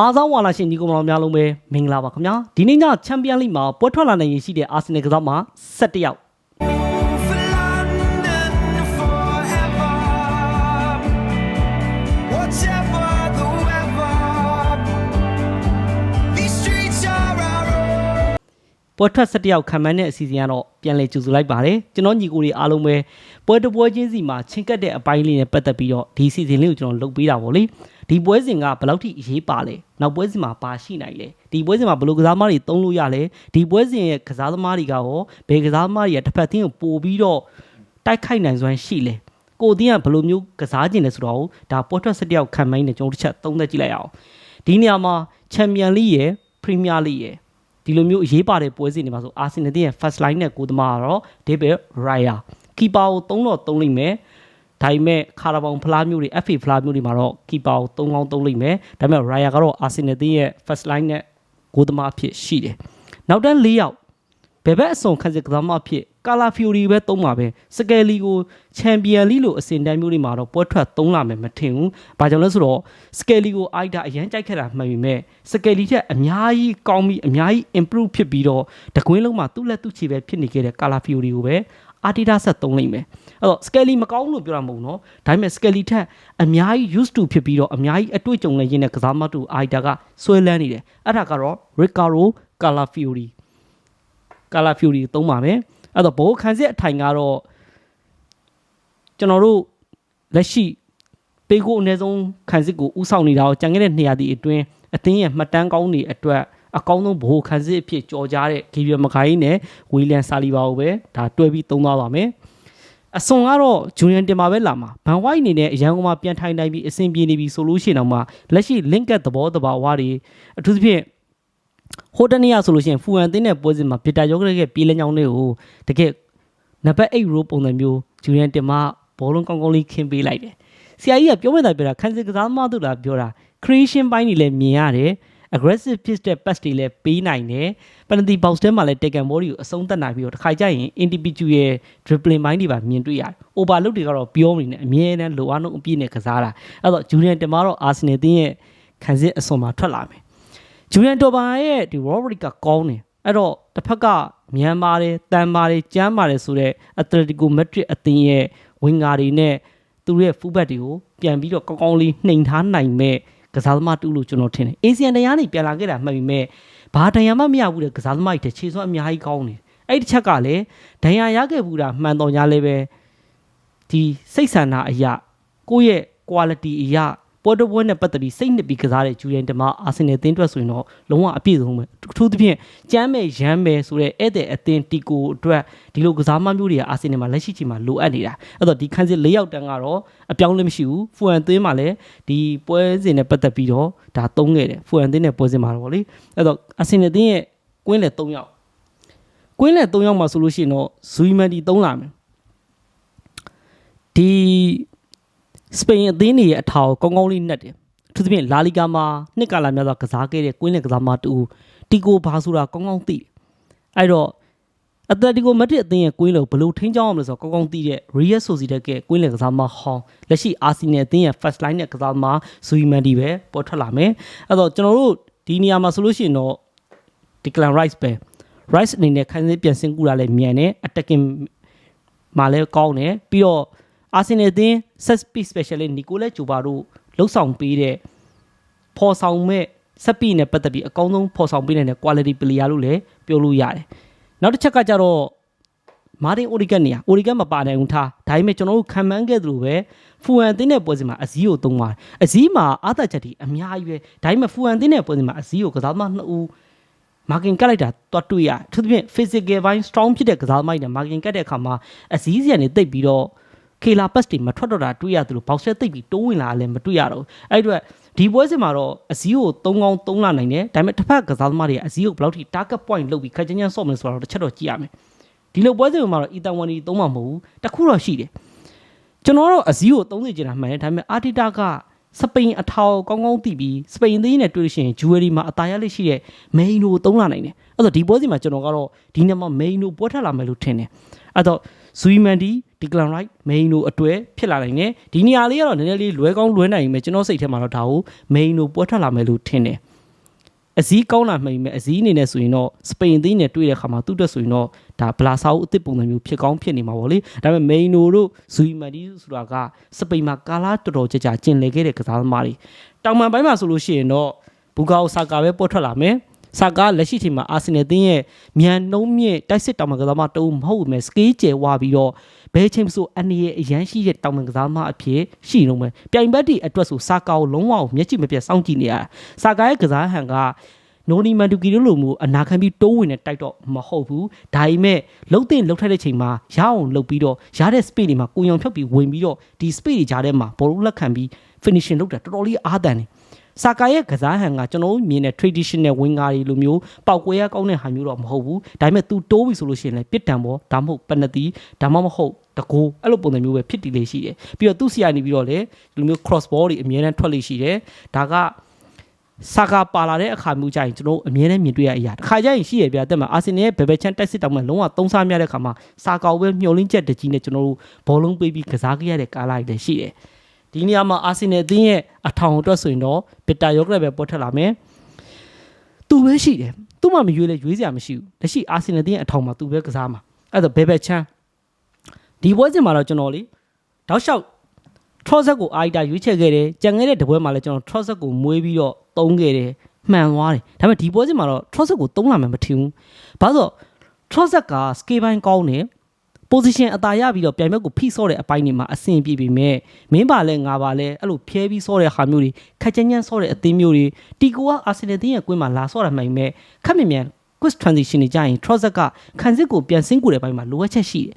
အားဆောင်ဝါလာရှင်ညီကောင်မတော်များလုံးပဲမင်္ဂလာပါခင်ဗျာဒီနေ့ညချန်ပီယံလိမှာပွဲထွက်လာနိုင်ရရှိတဲ့အာဆင်နယ်ကစားမှာ17ယောက် For London forever, whatever the weather. These streets are our own. ပွဲထွက်17ယောက်ခံမှန်းတဲ့အစီအစဉ်ကတော့ပြန်လည်ကြိုဆိုလိုက်ပါတယ်ကျွန်တော်ညီကိုတွေအားလုံးပဲပွဲတစ်ပွဲချင်းစီမှာချင်းကပ်တဲ့အပိုင်းလေးနဲ့ပတ်သက်ပြီးတော့ဒီအစီအစဉ်လေးကိုကျွန်တော်လုပ်ပေးတာပေါ့လေ ဒီပွဲစဉ်ကဘယ်လောက်ထိအရေးပါလဲနောက်ပွဲစဉ်မှာပါရှိနိုင်လဲဒီပွဲစဉ်မှာဘယ်လိုကစားသမားတွေသုံးလို့ရလဲဒီပွဲစဉ်ရဲ့ကစားသမားတွေကရောဘယ်ကစားသမားတွေကတစ်ဖက်တင်းကိုပို့ပြီးတော့တိုက်ခိုက်နိုင်စွမ်းရှိလဲကိုအတင်းကဘယ်လိုမျိုးကစားကျင်လဲဆိုတော့ဒါပွဲထွက်17ယောက်ခံမှန်းနေကျွန်တော်တစ်ချက်သုံးသပ်ကြည့်လိုက်အောင်ဒီနေရာမှာချန်ပီယံလိရဲ့ပရီးမီးယားလိရဲ့ဒီလိုမျိုးအရေးပါတဲ့ပွဲစဉ်တွေမှာဆိုအာဆင်နယ်ရဲ့ first line နဲ့ကိုသမားကတော့ဒေးဗစ်ရိုင်ယာကီပါကို3တော့3လိမ့်မယ် ဒါပေမဲ့ခါရာဘောင်ဖလားမျိုးတွေ FA ဖလားမျိုးတွေမှာတော့ကီပါကို3ကောင်း3လိမ့်မယ်ဒါပေမဲ့ရိုင်ယာကတော့အာဆင်နယ်ရဲ့ first line နဲ့ကိုသမားအဖြစ်ရှိတယ်နောက်တန်း၄ယောက်ဘယ်ဘက်အစုံခန်းစစ်ကစားမအဖြစ်ကာလာဖီယိုရီပဲသုံးပါပဲစကယ်လီကိုချန်ပီယံလိလို့အစင်တန်းမျိုးတွေမှာတော့ပွဲထွက်သုံးလာမယ်မထင်ဘူး။ဘာကြောင့်လဲဆိုတော့စကယ်လီကိုအိုက်တာအရန်ကြိုက်ခဲ့တာမှန်ပေမဲ့စကယ်လီထက်အများကြီးကောင်းပြီးအများကြီး improve ဖြစ်ပြီးတော့တကွင်းလုံးမှာသူ့လက်သူ့ခြေပဲဖြစ်နေခဲ့တဲ့ကာလာဖီယိုရီကိုပဲအာတီတာဆက်သုံးလိုက်မယ်။ အဲ့တော့စကယ်လီမကောင်းလို့ပြောတာမဟုတ်ဘူးနော်။ဒါပေမဲ့စကယ်လီထက်အများကြီး used to ဖြစ်ပြီးတော့အများကြီးအတွေ့အကြုံနဲ့ရင်းတဲ့ကစားမတူအိုက်တာကဆွဲလန်းနေတယ်။အဲ့ဒါကတော့ Ricardo Calafiori ကာလာဖျူရီသုံးပါမယ်အဲ့တော့ဘိုးခန်းစစ်အထိုင်ကတော့ကျွန်တော်တို့လက်ရှိပေကိုအနည်းဆုံးခန်းစစ်ကိုဥဆောင်နေတာကိုကြံခဲ့တဲ့နေရာဒီအတွင်းအသင်းရဲ့မှတ်တမ်းကောင်းတွေအတွက်အကောင်းဆုံးဘိုးခန်းစစ်အဖြစ်ကြော်ကြားတဲ့ဂီဗီယမခိုင်းနဲ့ဝီလန်ဆာလီဘာကိုပဲဒါတွဲပြီးသုံးသွားပါမယ် အစွန်ကတော့ဂျူနီယန်တင်ပါပဲလာမှာဘန်ဝိုက်အနေနဲ့အရန်ကုန်မှာပြန်ထိုင်နိုင်ပြီးအဆင်ပြေနေပြီဆိုလို့ရှိရင်တော့မှလက်ရှိ link ကသဘောတဘာဝတွေအထူးသဖြင့်ဟိုတနေ့ရဆိုလို့ရှိရင်ဖူအန်တင်းတဲ့ပွဲစဉ်မှာဗီတာယောဂရဲ့ပြေးလမ်းကြောင်းတွေကိုတကယ်နံပါတ်8 row ပုံစံမျိုးဂျူနီယန်တင်မဘောလုံးကောင်းကောင်းလေးခင်းပေးလိုက်တယ်။ဆရာကြီးကပြောမဲ့တာပြောတာခန်းစစ်ကစားသမားတို့လားပြောတာ creation ပိုင်းတွေလည်းမြင်ရတယ် aggressive ဖြစ်တဲ့ pass တွေလည်းပေးနိုင်တယ် penalty box ထဲမှာလည်း take and ball တွေကိုအဆုံးသတ်နိုင်ပြီးတော့တစ်ခါကျရင် individual ရဲ့ dribbling ပိုင်းတွေပါမြင်တွေ့ရတယ်။ overload တွေကတော့ပြောမနေနဲ့အမြဲတမ်းလိုအားလုံးအပြည့်နဲ့ကစားတာ။အဲ့တော့ဂျူနီယန်တင်မတော့ Arsenal တင်းရဲ့ခန်းစစ်အစွန်မှာထွက်လာမယ်။ဂျူလန်တိုဘာရဲ့ဒီ Robert ကကောင်းတယ်အဲ့တော့တစ်ဖက်ကမြန်ပါတယ်တန်ပါတယ်ကြမ်းပါတယ်ဆိုတော့ Atletico Madrid အသင်းရဲ့ဝင်ငါတွေနဲ့သူတို့ရဲ့ fullback တွေကိုပြန်ပြီးတော့ကောင်းကောင်းလေးနှိမ်ထားနိုင်မဲ့ ကစားသမားတူလို့ကျွန်တော်ထင်တယ်။ ASEAN တရားနေပြန်လာခဲ့တာမှတ်ပြီးမဲ့ဘာဒဏ်ရာမှမရဘူးတဲ့ကစားသမားတွေတစ်ခြေစွမ်းအများကြီးကောင်းတယ်။အဲ့ဒီတစ်ချက်ကလည်းဒဏ်ရာရခဲ့ဘူးတာမှန်တော်ညာလည်းပဲဒီစိတ်ဆန္ဒအရာကိုယ့်ရဲ့ quality အရာ ပေါ်တော်ပွဲနဲ့ပတ်သက်ပြီးစိတ်နှစ်ပြီးကစားတဲ့ဂျူလန်တမအာဆင်နယ်အသင်းအတွက်ဆိုရင်တော့လုံးဝအပြည့်စုံပဲအထူးသဖြင့်ကြမ်းမဲ့ရမ်းမဲ့ဆိုတဲ့ဧည့်သည်အသင်းတီကိုအတွက်ဒီလိုကစားမမျိုးတွေကအာဆင်နယ်မှာလက်ရှိချိန်မှာလိုအပ်နေတာအဲ့တော့ဒီခန်းစစ်၄ယောက်တန်းကတော့အပြောင်းလဲမရှိဘူးဖူအန်သင်းမှာလည်းဒီပွဲစဉ်နဲ့ပတ်သက်ပြီးတော့ဒါသုံးခဲ့တယ်ဖူအန်သင်းနဲ့ပွဲစဉ်မှာတော့ဗောလေအဲ့တော့အာဆင်နယ်အသင်းရဲ့ကွင်းလေ၃ယောက်ကွင်းလေ၃ယောက်မှာဆိုလို့ရှိရင်တော့ဇူီမန်တီသုံးလာမယ်ဒီ စပိန်အသင်းတွေရဲ့အထာကိုကောင်းကောင်းလေးနှက်တယ်အထူးသဖြင့်လာလီဂါမှာနှစ်ကာလများစွာကစားခဲ့တဲ့ကွင်းလင်ကစားမတူတီကိုဘာဆိုတာကောင်းကောင်းသိတယ်အဲ့တော့အတလက်တီကိုမက်ဒရစ်အသင်းရဲ့ကွင်းလုံးဘယ်လိုထိန်းချောင်းအောင်လဲဆိုတော့ကောင်းကောင်းသိတဲ့ Real Sociedad ကကွင်းလင်ကစားမဟောင်းလက်ရှိ Arsenal အသင်းရဲ့ first line နဲ့ကစားမဇူီမန်ဒီပဲပေါ်ထွက်လာမယ်အဲ့တော့ကျွန်တော်တို့ဒီနေရာမှာဆိုလို့ရှိရင်တော့ Declan Rice ပဲ Rice အနေနဲ့ခိုင်းစစ်ပြန်ဆင်းကူတာလည်းမြန်တယ် attacking မှာလည်းကောင်းတယ်ပြီးတော့ အာဆင်နယ်အသင်း set speed specialist နီကိုလက်ဂျိုဘာတို့လှုပ်ဆောင်ပေးတဲ့ဖော်ဆောင်မဲ့ဆက်ပီနဲ့ပတ်သက်ပြီးအကောင်းဆုံးဖော်ဆောင်ပေးနိုင်တဲ့ quality player လို့လည်းပြောလို့ရတယ်။နောက်တစ်ချက်ကကြတော့မာတင်အိုရီဂတ်နေရအိုရီဂတ်မပါနိုင်ဘူးထားဒါပေမဲ့ကျွန်တော်တို့ခံမှန်းခဲ့သလိုပဲဖူအန်တင်းတဲ့ပွဲစဉ်မှာအစည်းကိုသုံးပါတယ်အစည်းမှာအာသာချက်တီအများကြီးပဲဒါပေမဲ့ဖူအန်တင်းတဲ့ပွဲစဉ်မှာအစည်းကိုကစားသမားနှစ်ဦးမာကင်ကတ်လိုက်တာတွတ်တွေ့ရတယ်အထူးသဖြင့် physical ဘိုင်း strong ဖြစ်တဲ့ကစားသမားတွေနဲ့မာကင်ကတ်တဲ့အခါမှာအစည်းစီကနေတိတ်ပြီးတော့ ခေလာပတ်တွေမထွက်တော့တာတွေ့ရတယ်လို့ဘောက်ဆက်သိပ်ပြီးတိုးဝင်လာလည်းမတွေ့ရတော့ဘူးအဲ့အတွက်ဒီပွဲစဉ်မှာတော့အစည်းကို3ကောင်း3လာနိုင်တယ်ဒါပေမဲ့တစ်ဖက်ကစားသမားတွေကအစည်းကိုဘယ်လောက်ထိ target point လုပ်ပြီးခက်ချင်ချင်ဆော့မလဲဆိုတော့တစ်ချက်တော့ကြည့်ရမယ်ဒီလိုပွဲစဉ်မှာတော့အီတန်ဝန်ဒီ3မှာမဟုတ်ဘူးတခုတော့ရှိတယ်ကျွန်တော်တော့အစည်းကို30ကျင်တာမှန်တယ်ဒါပေမဲ့အာတီတာကစပိန်အထောက်ကောင်းကောင်းသိပြီးစပိန်သေးနဲ့တွေ့လို့ရှိရင်ဂျူဝယ်ရီမှာအသားရလေးရှိတဲ့မိန်နိုသုံးလာနိုင်တယ်အဲ့တော့ဒီပွဲစဉ်မှာကျွန်တော်ကတော့ဒီနေ့မှာမိန်နိုပွဲထလာမယ်လို့ထင်တယ်အဲ့တော့ဇူီမန်ဒီ ဒီကလန်ရိုက်မိန်နိုအတွဲဖြစ်လာနိုင်တယ်ဒီနေရာလေးကတော့နည်းနည်းလေးလွဲကောင်းလွဲနိုင်မယ်ကျွန်တော်စိတ်ထဲမှာတော့ဒါကိုမိန်နိုပွဲထလာမယ်လို့ထင်တယ်အစည်းကောင်းလာမှိမဲ့အစည်းအနေနဲ့ဆိုရင်တော့စပိန်အသင်းနဲ့တွေ့တဲ့ခါမှာသူ့အတွက်ဆိုရင်တော့ဒါဘလာဆာဦးအစ်စ်ပုံစံမျိုးဖြစ်ကောင်းဖြစ်နေမှာပေါ့လေဒါပေမဲ့မိန်နိုတို့ဇူမန်ဒီဆိုတာကစပိန်မှာကာလာတော်တော်ကြာကြာကျင်လည်ခဲ့တဲ့ကစားသမားတွေတောင်ပန်ပိုင်းမှာဆိုလို့ရှိရင်တော့ဘူဂါအိုဆာကာပဲပေါ်ထွက်လာမယ်ဆာကာလက်ရှိချိန်မှာအာဆင်နယ်အသင်းရဲ့မြန်နှုံးမြင့်တိုက်စစ်တောင်ပန်ကစားသမားတအုပ်မဟုတ်ဘူးမယ်စကေးကျဲဝါပြီးတော့ ဘယ်ချိန်မှဆိုအနေရအရန်ရှိတဲ့တောင်ပန်ကစားသမားအဖြစ်ရှိလုံးမယ်ပြိုင်ဘက်တွေအတွက်ဆိုဆာကာကိုလုံးဝမျက်ကြည့်မပြတ်စောင့်ကြည့်နေရတာဆာကာရဲ့ကစားဟန်ကနိုနီမန်တူကီတို့လိုမျိုးအနာခံပြီးတိုးဝင်တဲ့တိုက်တော့မဟုတ်ဘူးဒါပေမဲ့လှုပ်တဲ့လှုပ်ထိုက်တဲ့ချိန်မှာရအောင်လှုပ်ပြီးတော့ရတဲ့ speed တွေမှာကိုယုံဖြုတ်ပြီးဝင်ပြီးတော့ဒီ speed တွေကြားထဲမှာဘောလုံးလက်ခံပြီး finishing လုပ်တာတော်တော်လေးအားတန်တယ်ဆာကာရဲ့ကစားဟန်ကကျွန်တော်တို့မြင်တဲ့ traditional winger တွေလိုမျိုးပောက်ကွဲရကောင်းတဲ့ဟာမျိုးတော့မဟုတ်ဘူးဒါပေမဲ့ तू တိုးပြီဆိုလို့ရှိရင်လည်းပြစ်တံပေါ်ဒါမှမဟုတ်ပနတီဒါမှမဟုတ် တကိုးအဲ့လိုပုံစံမျိုးပဲဖြစ်တည်လေးရှိတယ်ပြီးတော့သူ့ဆီကနေပြီးတော့လေဒီလိုမျိုး cross ball တွေအများနဲ့ထွက်လေးရှိတယ်ဒါကစာကာပါလာတဲ့အခါမျိုးကြရင်ကျွန်တော်တို့အမြဲတမ်းမြင်တွေ့ရအရာတစ်ခါကျရင်ရှိရပြတက်မှာအာဆင်နယ်ရဲ့ဘယ်ဘက်ချန်တိုက်စစ်တောင်မှလုံးဝသုံးစားများတဲ့အခါမှာစာကာကိုပဲမျောလင်းချက်တကြီးနဲ့ကျွန်တော်တို့ဘောလုံးပေးပြီးကစားခဲ့ရတဲ့ကာလာတွေလည်းရှိတယ်ဒီနေရာမှာအာဆင်နယ်အသင်းရဲ့အထောင်အတွက်ဆိုရင်တော့ဗစ်တာယောဂရက်ပဲပေါ်ထွက်လာမယ်သူပဲရှိတယ်သူ့မှမရွေးလဲရွေးစရာမရှိဘူးလက်ရှိအာဆင်နယ်အသင်းရဲ့အထောင်မှာသူပဲကစားမှာအဲ့ဒါဘယ်ဘက်ချန် ဒီပွဲစဉ်မှာတော့ကျွန်တော်လေတောက်လျှောက် Trozet ကိုအာရီတာရွေးချယ်ခဲ့တယ်ကြံခဲ့တဲ့တပွဲမှာလည်းကျွန်တော် Trozet ကိုမွေးပြီးတော့သုံးခဲ့တယ်မှန်သွားတယ်ဒါပေမဲ့ဒီပွဲစဉ်မှာတော့ Trozet ကိုသုံးလာမှမထင်ဘူးဘာလို့ Trozet က scale ပိုင်းကောင်းတယ် position အသာရပြီးတော့ပြိုင်ဘက်ကိုဖိဆော့တဲ့အပိုင်းတွေမှာအဆင်ပြေပြီမဲ့မင်းပါလဲငါပါလဲအဲ့လိုဖျဲပြီးဆော့တဲ့ဟာမျိုးတွေခက်ချမ်းချမ်းဆော့တဲ့အသင်းမျိုးတွေတီကိုကအာဆင်နယ်တင်းရဲ့ကွင်းမှာလာဆော့တာမှန်မဲ့ခက်မြင်မြန် quick transition တွေကြာရင် Trozet ကခံစစ်ကိုပြန်ဆင်းကိုတဲ့ဘက်မှာလိုအပ်ချက်ရှိတယ်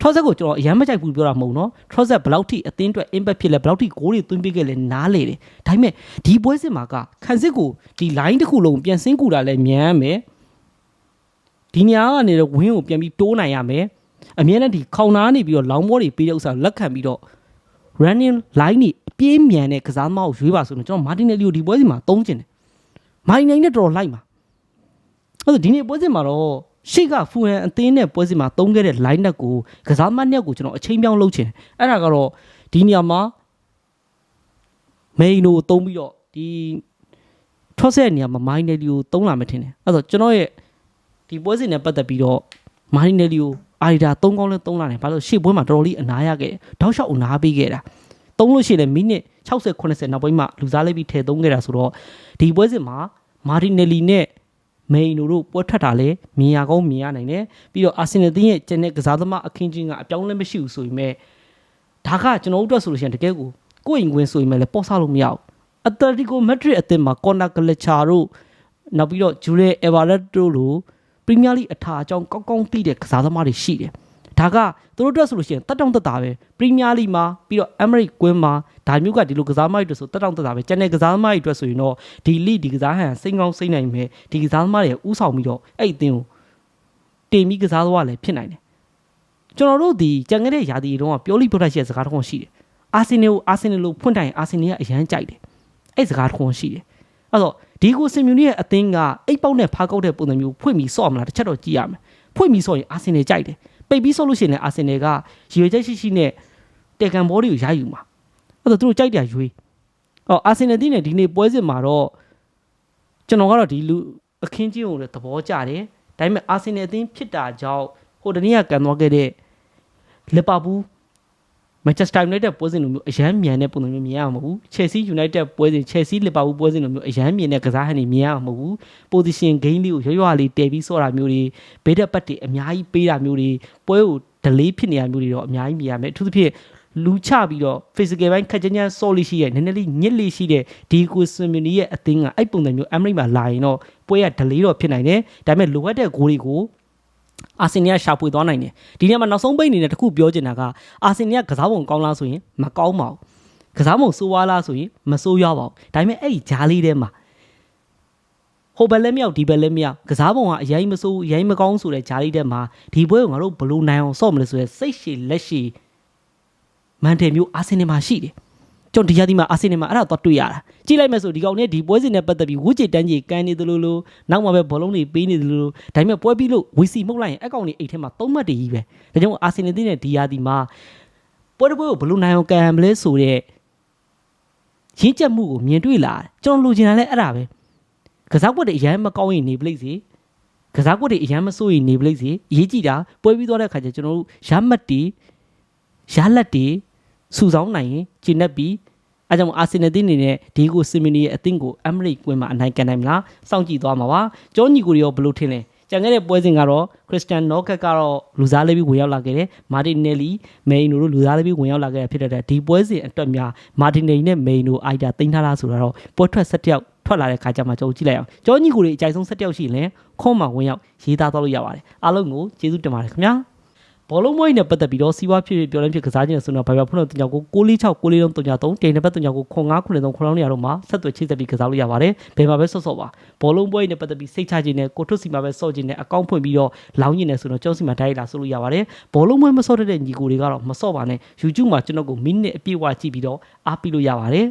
Trozet ကိုကျွန်တော်အရမ်းမကြိုက်ဘူးပြောတာမဟုတ်နော် Trozet ဘယ်လောက်ထိအသင်းအတွက် impact ဖြစ်လဲဘယ်လောက်ထိဂိုးတွေသွင်းပေးခဲ့လဲနားလေတယ်ဒါပေမဲ့ဒီပွဲစစ်မှာကခံစစ်ကိုဒီ line တစ်ခုလုံးပြန်ဆင်းကူတာလဲမြန်ရမယ်ဒီနေရာကနေတော့ဝင်းကိုပြန်ပြီးတိုးနိုင်ရမယ်အမြဲတမ်းဒီခေါင်နာနေပြီးတော့လောင်းဘောတွေပေးတဲ့ဥစ္စာလက်ခံပြီးတော့ running line นี่အပြေးမြန်တဲ့ကစားသမားကိုရွေးပါဆိုတော့ကျွန်တော်မာတင်နယ်လီကိုဒီပွဲစဉ်မှာသုံးကျင်တယ်မာတင်နယ်နဲ့တော်တော်လိုက်မှာအဲ့ဒါဒီနေ့ပွဲစဉ်မှာတော့ ရှေ့ကဖူဟန်အသင်းနဲ့ပွဲစဉ်မှာသုံးခဲ့တဲ့ line နဲ့ကိုကစားမနှစ်ကိုကျွန်တော်အချိန်ပြောင်းလုပ်ချင်တယ်အဲ့ဒါကတော့ဒီနေရာမှာမိန်ကိုသုံးပြီးတော့ဒီထော့ဆက်နေရာမှာမိုင်းနယ်လီကိုသုံးလာမှထင်တယ်အဲ့တော့ကျွန်တော်ရဲ့ဒီပွဲစဉ်နဲ့ပတ်သက်ပြီးတော့မိုင်းနယ်လီကိုအာရီတာ၃ကောင်းလဲသုံးလာတယ်ဘာလို့ရှေ့ပွဲမှာတော်တော်လေးအနာရခဲ့တယ်တောက်လျှောက်အနာပေးခဲ့တာသုံးလို့ရှိရင်လည်းမိနစ်60 80နောက်ပိုင်းမှာလူစားလိုက်ပြီးထည့်သုံးခဲ့တာဆိုတော့ဒီပွဲစဉ်မှာမာတီနယ်လီနဲ့ မိန်တို့ပွဲထွက်တာလဲမြင်ရကောင်းမြင်ရနိုင်တယ်ပြီးတော့အာဆင်နယ်တင်းရဲ့ကျန်တဲ့ကစားသမားအခင်းချင်းကအပြောင်းလဲမရှိဘူးဆိုပေမဲ့ဒါကကျွန်တော်တို့အတွက်ဆိုလို့ရှိရင်တကယ်ကိုကိုယ့်ရင်ခွင်ဆိုရင်လည်းပေါ့ဆလို့မရဘူးအတလတီကိုမက်ဒရစ်အသင်းမှာကော်နာကလချာတို့နောက်ပြီးတော့ဂျူရီအီဗာရက်တို့လိုပရီးမီးယားလိအထာအကြောင်းကောင်းကောင်းသိတဲ့ကစားသမားတွေရှိတယ်။ ဒါကသူတို့အတွက်ဆိုလို့ရှိရင်တက်တောင့်တက်တာပဲပရီးမီးယားလိမှာပြီးတော့အမေရိကကွင်းမှာဒါမျိုးကဒီလိုကစားသမားတွေအတွက်ဆိုတက်တောင့်တက်တာပဲကျန်တဲ့ကစားသမားတွေအတွက်ဆိုရင်တော့ဒီလိဒီကစားဟန်စိတ်ကောင်းစိတ်နိုင်မယ်ဒီကစားသမားတွေဥဆောင်ပြီးတော့အဲ့အသင်းကိုတင်ပြီးကစားသွားလည်းဖြစ်နိုင်တယ်။ကျွန်တော်တို့ဒီကြံခဲ့တဲ့ယာတီတုန်းကပြောလိပြောတတ်ရှိတဲ့စကားတစ်ခုရှိတယ်။အာဆင်နယ်ကိုအာဆင်နယ်လို့ဖွင့်တိုင်အာဆင်နယ်ကအရန်ကြိုက်တယ်။အဲ့စကားတစ်ခုရှိတယ်။အဲ့တော့ဒီကိုစင်မြူနီရဲ့အသင်းကအိတ်ပေါက်နဲ့ဖားကောက်တဲ့ပုံစံမျိုးဖွင့်ပြီးဆော့မလားတစ်ချက်တော့ကြည့်ရမယ်။ဖွင့်ပြီးဆော့ရင်အာဆင်နယ်ကြိုက်တယ်။ ပိတ်ပြီးဆော့လို့ရှိရင်လည်းအာဆင်နယ်ကရွေချက်ရှိရှိနဲ့တေကန်ဘောတွေကိုရယူမှာ။အဲ့တော့သူတို့ကြိုက်တယ်ရွေ။အော်အာဆင်နယ်တင်းနဲ့ဒီနေ့ပွဲစစ်မှာတော့ကျွန်တော်ကတော့ဒီလူအခင်းချင်းကိုလည်းသဘောကျတယ်။ဒါပေမဲ့အာဆင်နယ်အသင်းဖြစ်တာကြောင့်ဟိုတနေ့ကကန်သွားခဲ့တဲ့လီဗာပူး မန်ချက်စတာယူနိုက်တက်ပွဲစဉ်လိုမျိုးအရန်မြန်တဲ့ပုံစံမျိုးမြင်ရမှာမဟုတ်ဘူး။ Chelsea United ပွဲစဉ် Chelsea Liverpool ပွဲစဉ်လိုမျိုးအရန်မြန်တဲ့ကစားဟန်တွေမြင်ရမှာမဟုတ်ဘူး။ position game လေးကိုရွရွလေးတည်ပြီးဆော့တာမျိုးတွေဘေးတက်ပတ်တွေအများကြီးပေးတာမျိုးတွေပွဲကို delay ဖြစ်နေတာမျိုးတွေတော့အများကြီးမြင်ရမယ်။အထူးသဖြင့်လူချပြီးတော့ physical ဘိုင်းခက်ကြမ်းကြမ်းဆော့လေးရှိရဲ့နည်းနည်းလေးညစ်လေးရှိတဲ့ဒီကိုစင်မီနီရဲ့အသင်းကအဲ့ပုံစံမျိုး Emirates မှာလာရင်တော့ပွဲက delay တော့ဖြစ်နိုင်တယ်။ဒါပေမဲ့လိုအပ်တဲ့ဂိုးတွေကို အာဆင်နယ်ကရှာဖွေသွားနိုင်တယ်ဒီနေရာမှာနောက်ဆုံးပိတ်အနေနဲ့တခုပြောချင်တာကအာဆင်နယ်ကကစားပုံကောင်းလားဆိုရင်မကောင်းပါဘူးကစားပုံဆိုးွားလားဆိုရင်မဆိုးရွားပါဘူးဒါပေမဲ့အဲ့ဒီဂျားလေးထဲမှာဟိုဘက်လည်းမရောက်ဒီဘက်လည်းမရောက်ကစားပုံကအရင်မဆိုးအရင်မကောင်းဆိုတဲ့ဂျားလေးထဲမှာဒီပွဲကိုငါတို့ဘယ်လို့နိုင်အောင်ဆော့မလဲဆိုရဲစိတ်ရှည်လက်ရှည်မန်တယ်မျိုးအာဆင်နယ်မှာရှိတယ် ကျွန်တော်ဒီရသည်မှာအာဆင်နယ်မှာအဲ့ဒါတော့တွေ့ရတာကြည့်လိုက်မယ်ဆိုဒီကောင်နဲ့ဒီပွဲစဉ်နဲ့ပတ်သက်ပြီးဝှချစ်တန်းကြီးကန်နေသလိုလိုနောက်မှပဲဘောလုံးတွေပေးနေသလိုလိုဒါပေမဲ့ပွဲပြီးလို့ဝီစီမှုတ်လိုက်ရင်အကောင်တွေအိတ်ထဲမှာသုံးမှတ်တည်းကြီးပဲဒါကြောင့်အာဆင်နယ်တင်းနဲ့ဒီရသည်မှာပွဲတစ်ပွဲကိုဘယ်လိုနိုင်အောင်ကန်မလဲဆိုတဲ့ရင်းချက်မှုကိုမြင်တွေ့လာတယ်ကျွန်တော်လိုချင်တာလည်းအဲ့ဒါပဲကစားကွက်တွေအရန်မကောင်းရင်နေပလိစေကစားကွက်တွေအရန်မစိုးရင်နေပလိစေအရေးကြည့်တာပွဲပြီးသွားတဲ့အခါကျကျွန်တော်တို့ရမတ်တီရလက်တီ စုဆောင်းနိုင်ရင်ဂျင်းနက်ပြီးအဲကြောင့်အာဆင်နယ်တင်းအနေနဲ့ဒီကိုစီမီနီရဲ့အသင်းကိုအမရိကွင်းမှာအနိုင်ကန်နိုင်မလားစောင့်ကြည့်သွားမှာပါကျောညီကိုတွေရောဘယ်လိုထင်လဲကြံခဲ့တဲ့ပွဲစဉ်ကတော့ခရစ္စတန်နော့ကတ်ကတော့လူစားလေးပြီးဝင်ရောက်လာခဲ့တယ်မာတင်နယ်လီမေအင်နိုတို့လူစားလေးပြီးဝင်ရောက်လာခဲ့တာဖြစ်တဲ့အတွက်ဒီပွဲစဉ်အတွက်များမာတင်နယ်လီနဲ့မေအင်နိုအိုက်တာတင်ထားတာဆိုတော့ပွဲထွက်ဆက်တယောက်ထွက်လာတဲ့ခါကျမှကျွန်တော်ကြည့်လိုက်အောင်ကျောညီကိုတွေအကြိုက်ဆုံးဆက်တယောက်ရှိရင်ခေါင်းမှာဝင်ရောက်ရေးသားသွားလို့ရပါတယ်အားလုံးကိုကျေးဇူးတင်ပါတယ်ခင်ဗျာ ဘောလုံးမွေးနဲ့ပတ်သက်ပြီးတော့စီးပွားဖြစ်ဖြစ်ပြောလဲဖြစ်ကစားခြင်းဆိုတော့ဘာပဲဖုန်းတော့တင်ကြောက်ကို646 643 3တိန်နံပါတ်3ကြောက်ကို0993 9နေရာတော့မှာဆက်သွယ်ချိတ်ဆက်ပြီးကစားလို့ရပါတယ်ဘယ်မှာပဲဆော့ဆော့ပါဘောလုံးပွဲနဲ့ပတ်သက်ပြီးစိတ်ချခြင်းနဲ့ကိုထွတ်စီမှာပဲဆော့ခြင်းနဲ့အကောင့်ဖွင့်ပြီးတော့လောင်းခြင်းနဲ့ဆိုတော့ကျောင်းစီမှာတိုက်ရိုက်လာဆိုလို့ရပါတယ်ဘောလုံးပွဲမဆော့တတ်တဲ့ညီကိုတွေကတော့မဆော့ပါနဲ့ YouTube မှာကျွန်တော်ကိုမိနစ်အပြည့်အဝကြည့်ပြီးတော့အားပေးလို့ရပါတယ်